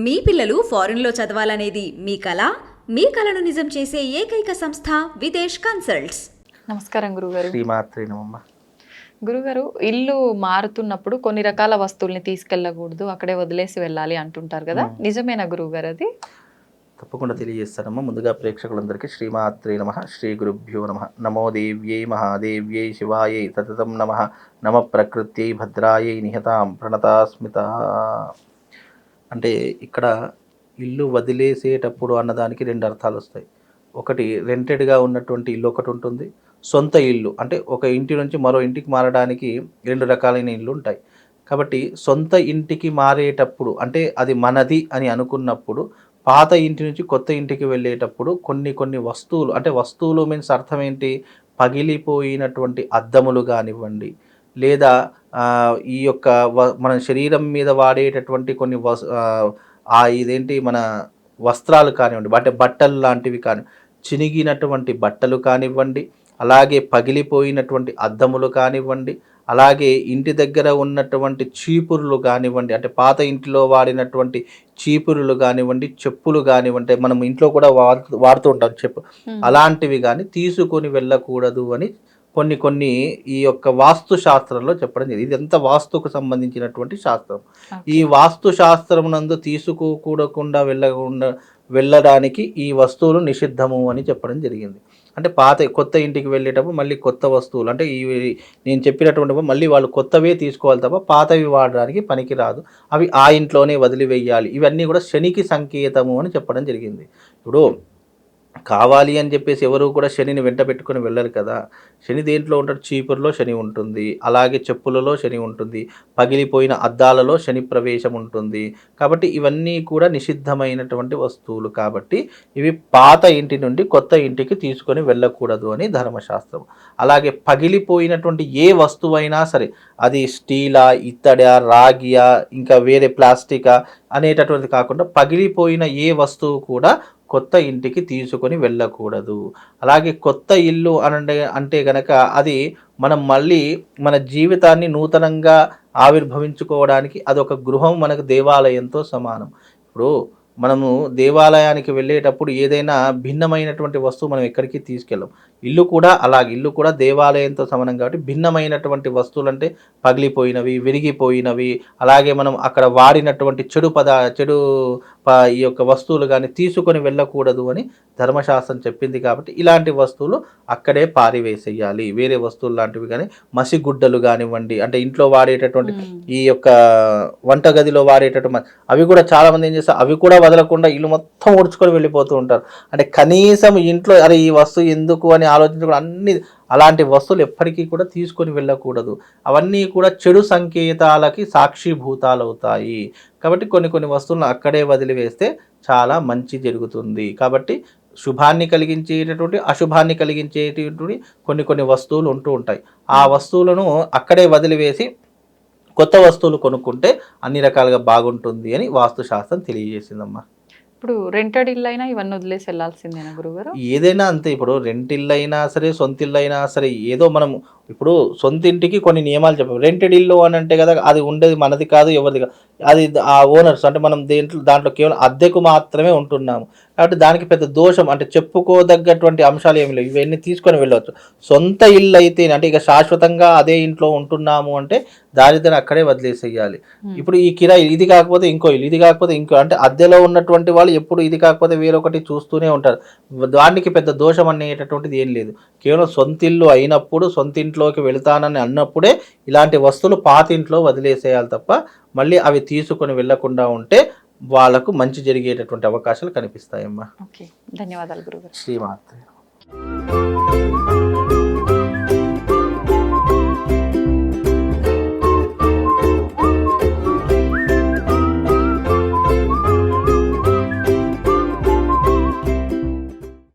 మీ పిల్లలు ఫారెన్లో చదవాలనేది మీ కల మీ కలను నిజం చేసే ఏకైక సంస్థ విదేశ్ కన్సల్ట్స్. నమస్కారం గురుగారు. గురుగారు ఇల్లు మారుతున్నప్పుడు కొన్ని రకాల వస్తువుల్ని తీసుకెళ్ళకూడదు అక్కడే వదిలేసి వెళ్ళాలి అంటుంటారు కదా. నిజమేనా గురువుగారు అది? తప్పకుండా తెలియజేస్తానమ్మా. ముందుగా ప్రేక్షకులందరికీ శ్రీమాత్రే నమ శ్రీ గురుభ్యో నమ. నమో దేవ్యై మహాదేవ్యై శివాయై సతతం నమ. నమ ప్రకృత్యై భద్రాయై నిహతాం ప్రణతాస్మిత. అంటే ఇక్కడ ఇల్లు వదిలేసేటప్పుడు అన్నదానికి రెండు అర్థాలు వస్తాయి. ఒకటి రెంటెడ్గా ఉన్నటువంటి ఇల్లు ఒకటి ఉంటుంది. సొంత ఇల్లు అంటే ఒక ఇంటి నుంచి మరో ఇంటికి మారడానికి రెండు రకాలైన ఇల్లు ఉంటాయి. కాబట్టి సొంత ఇంటికి మారేటప్పుడు అంటే అది మనది అని అనుకున్నప్పుడు పాత ఇంటి నుంచి కొత్త ఇంటికి వెళ్ళేటప్పుడు కొన్ని కొన్ని వస్తువులు అంటే వస్తువులు మీన్స్ అర్థం ఏంటి? పగిలిపోయినటువంటి అద్దములు కానివ్వండి లేదా ఈ యొక్క మన శరీరం మీద వాడేటటువంటి కొన్ని వస్ ఆ, ఇదేంటి మన వస్త్రాలు కానివ్వండి అంటే బట్టలు లాంటివి కాని చినిగినటువంటి బట్టలు కానివ్వండి అలాగే పగిలిపోయినటువంటి అద్దములు కానివ్వండి అలాగే ఇంటి దగ్గర ఉన్నటువంటి చీపురులు కానివ్వండి అంటే పాత ఇంటిలో వాడినటువంటి చీపురులు కానివ్వండి చెప్పులు కానివ్వండి మనం ఇంట్లో కూడా వాడుతూ ఉంటాం చెప్పు. అలాంటివి కానీ తీసుకొని వెళ్ళకూడదు అని కొన్ని కొన్ని ఈ యొక్క వాస్తు శాస్త్రంలో చెప్పడం జరిగింది. ఇదంతా వాస్తుకు సంబంధించినటువంటి శాస్త్రం. ఈ వాస్తు శాస్త్రం నందు తీసుకోకూడకుండా వెళ్ళకుండా వెళ్ళడానికి ఈ వస్తువులు నిషిద్ధము అని చెప్పడం జరిగింది. అంటే పాత కొత్త ఇంటికి వెళ్ళేటప్పుడు మళ్ళీ కొత్త వస్తువులు అంటే ఈ నేను చెప్పినటువంటి మళ్ళీ వాళ్ళు కొత్తవే తీసుకోవాలి తప్ప పాతవి వాడడానికి పనికిరాదు. అవి ఆ ఇంట్లోనే వదిలివేయాలి. ఇవన్నీ కూడా శనికి సంకేతము అని చెప్పడం జరిగింది. ఇప్పుడు కావాలి అని చెప్పేసి ఎవరు కూడా శనిని వెంట పెట్టుకుని వెళ్ళరు కదా. శని దేంట్లో ఉంటాడు? చీపురులో శని ఉంటుంది. అలాగే చెప్పులలో శని ఉంటుంది. పగిలిపోయిన అద్దాలలో శని ప్రవేశం ఉంటుంది. కాబట్టి ఇవన్నీ కూడా నిషిద్ధమైనటువంటి వస్తువులు కాబట్టి ఇవి పాత ఇంటి నుండి కొత్త ఇంటికి తీసుకొని వెళ్ళకూడదు అని ధర్మశాస్త్రం. అలాగే పగిలిపోయినటువంటి ఏ వస్తువైనా సరే అది స్టీలా ఇత్తడా రాగియా ఇంకా వేరే ప్లాస్టికా అనేటటువంటిది కాకుండా పగిలిపోయిన ఏ వస్తువు కూడా కొత్త ఇంటికి తీసుకొని వెళ్ళకూడదు. అలాగే కొత్త ఇల్లు అనంటే అంటే కనుక అది మనం మళ్ళీ మన జీవితాన్ని నూతనంగా ఆవిర్భవించుకోవడానికి అదొక గృహం మనకు దేవాలయంతో సమానం. ఇప్పుడు మనము దేవాలయానికి వెళ్ళేటప్పుడు ఏదైనా భిన్నమైనటువంటి వస్తువు మనం ఎక్కడికి తీసుకెళ్ళం. ఇల్లు కూడా అలాగే ఇల్లు కూడా దేవాలయంతో సమానం కాబట్టి భిన్నమైనటువంటి వస్తువులు అంటే పగిలిపోయినవి విరిగిపోయినవి. అలాగే మనం అక్కడ వాడినటువంటి చెడు పద చెడు ఈ యొక్క వస్తువులు కానీ తీసుకొని వెళ్ళకూడదు అని ధర్మశాస్త్రం చెప్పింది కాబట్టి ఇలాంటి వస్తువులు అక్కడే పారివేసేయాలి. వేరే వస్తువులు లాంటివి కానీ మసిగుడ్డలు కానివ్వండి అంటే ఇంట్లో వాడేటటువంటి ఈ యొక్క వంటగదిలో వాడేటటువంటి అవి కూడా చాలా మంది ఏం చేస్తారు అవి కూడా వదలకుండా ఇల్లు మొత్తం ఉడుచుకొని వెళ్ళిపోతూ ఉంటారు. అంటే కనీసం ఇంట్లో అరే ఈ వస్తువు ఎందుకు అని ఆలోచించకుండా అన్ని అలాంటి వస్తువులు ఎప్పటికీ కూడా తీసుకొని వెళ్ళకూడదు. అవన్నీ కూడా చెడు సంకేతాలకి సాక్షిభూతాలు అవుతాయి కాబట్టి కొన్ని కొన్ని వస్తువులను అక్కడే వదిలివేస్తే చాలా మంచి జరుగుతుంది. కాబట్టి శుభాన్ని కలిగించేటటువంటి అశుభాన్ని కలిగించేటటువంటి కొన్ని కొన్ని వస్తువులు ఉంటూ ఉంటాయి. ఆ వస్తువులను అక్కడే వదిలివేసి కొత్త వస్తువులు కొనుక్కుంటే అన్ని రకాలుగా బాగుంటుంది అని వాస్తుశాస్త్రం తెలియజేసిందమ్మా. ఇప్పుడు రెంటెడ్ ఇల్లు అయినా ఇవన్నీ వదిలేసి వెళ్ళాల్సిందేనా గురుగారు ఏదైనా అంతే. ఇప్పుడు రెంట్ ఇల్లు అయినా సరే సొంత ఇల్లు అయినా సరే ఏదో మనం ఇప్పుడు సొంత ఇంటికి కొన్ని నియమాలు చెప్పాం రెంటెడ్ ఇల్లు అని అంటే కదా అది ఉండేది మనది కాదు ఎవరిది కాదు. అది ఆ ఓనర్స్ అంటే మనం దేంట్లో దాంట్లో కేవలం అద్దెకు మాత్రమే ఉంటున్నాము. కాబట్టి దానికి పెద్ద దోషం అంటే చెప్పుకోదగ్గటువంటి అంశాలు ఏమి లేవు. ఇవన్నీ తీసుకొని వెళ్ళవచ్చు. సొంత ఇల్లు అయితే అంటే ఇక శాశ్వతంగా అదే ఇంట్లో ఉంటున్నాము అంటే దారిద్ర్యం అక్కడే వదిలేసేయాలి. ఇప్పుడు ఈ కిరాయి ఇది కాకపోతే ఇంకో ఇల్లు ఇది కాకపోతే ఇంకో అంటే అద్దెలో ఉన్నటువంటి వాళ్ళు ఎప్పుడు ఇది కాకపోతే వేరొకటి చూస్తూనే ఉంటారు. దానికి పెద్ద దోషం అనేటటువంటిది ఏం లేదు. కేవలం సొంత ఇల్లు అయినప్పుడు సొంత ఇంట్లోకి వెళ్తానని అన్నప్పుడే ఇలాంటి వస్తువులు పాత ఇంట్లో వదిలేసేయాలి తప్ప మళ్ళీ అవి తీసుకొని వెళ్ళకుండా ఉంటే వాళ్ళకు మంచి జరిగేటటువంటి అవకాశాలు కనిపిస్తాయమ్మా. ఓకే. ధన్యవాదాలు గురుగారు. శ్రీమాత్రి.